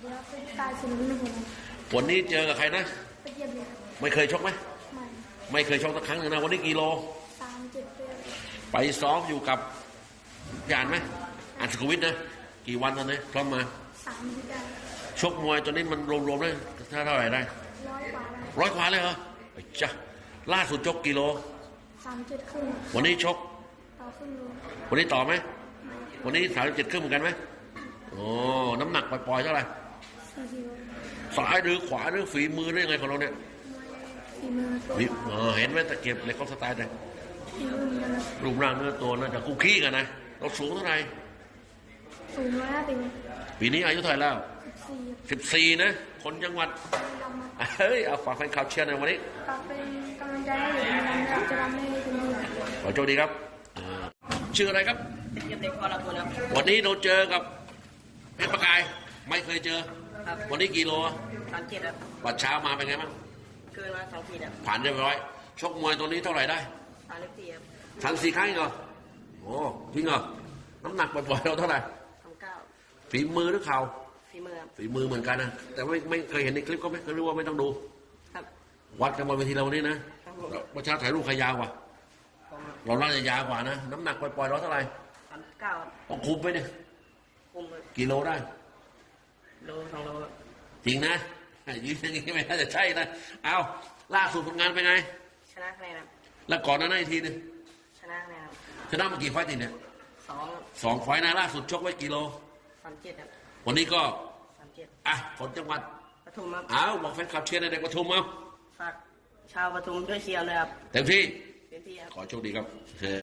เดี๋ยวเป็นตายสินหนึ่งคนวันนี้เจอกับใครนะไปเยี่ยมเลยครับไม่เคยชกไหมใหม่ไม่เคยชกสักครั้งหนึ่งนะ วันนี้กี่โลสามเจ็ดเดือนไปซ้อมอยู่กับพี่อ่านไหมอ่านสกุวิทย์นะกี่วันตอนนี้พร้อมมาสามที่ได้ชกมวยตัวนี้มันรวมๆเลยถ้าเท่าไหร่ได้ร้อยกว่าได้ร้อยกว่าเลยเหรอไอ้จ้ะล่าสุดชกกิโลสามเจ็ดครึ่งวันนี้ชกต่อครึ่งโลวันนี้ต่อไหมวันนี้สามสิบเจ็ดครึ่งเหมือนกันไหมโอ้น้ำหนักปล่อยๆเท่าไหร่ สี่สิบโลซ้ายหรือขวาหรือฝีมือหรือยังไงของเราเนี่ยฝีมือฝีเออเห็นไหมตะเกียบเหล็กเขาสไตล์ไหนฝีมือเหมือนกันนะรูปร่างเนื้อตัวน่าจะคุกคีกันนะเราสูงเท่าไหร่สูงร้อยห้าสิบปีนี้อายุเท่าไหร่แล้วสี่สิบสี่นะ คนจังหวัดลำมาเฮ้ยเอาฝากแฟนข่าวเชียร์ในอยวันนี้ฝากเป็นกำลังใจให้ผมนะครับจะทำให้เต็มที่ขอโชคดีครับอ่าชื่ออะไรครับเก็บเด็กพอละคนครับ วันนี้เราเจอกับเพชรประกาย ไม่เคยเจอ ครับวันนี้กี่โลสามเจ็ดครับวันเช้ามาเป็นไงบ้างเกินมาสองขีดครับผ่านเรียบร้อย ชกมวยตัวนี้เท่าไหร่ได้สามสิบสี่ครับสามสี่ครั้งเองเหรอโอ้จริงเหรอน้ำหนักปล่อยๆเราเท่าไหร่สามเก้าฝีมือหรือเข่าฝีมือครับฝีมือเหมือนกันนะแต่ไม่ไม่เคยเห็นในคลิปก็ไม่ก็รู้ว่าไม่ต้องดู ครับวัดกันบนเวทีเราวันนี้นะครับผมแล้วประชาถ่ายรูปใครยาวกว่าผมเราน่าจะยาวกว่านะ น้ำหนักปล่อยๆเราเท่าไหร่สามเก้าครับต้องคุมไปเนี่ยคุมครับกิโลได้ โลสองโลครับจริงนะยืนอย่างนี้ไม่น่าจะใช่นะเอาล่าสุดผลงานเป็นไง ชนะคะแนนครับแล้วก่อนหน้านั้นอีกทีหนึงชนะคะแนนครับชนะมากี่ไฟต์ติดเนี่ยสองครับสองไฟต์นะล่าสุดชกไว้กิโล สามเจ็ดครับวันนี้ก็สามเจ็ดอะผลจังหวัดปทุมครับเอาบอกแฟนคลับเชียร์ในเด็กปทุมเอาฝากชาวปทุมช่วยเชียร์เลยครับเต็มที่ เต็มที่ครับ ขอโชคดีครับ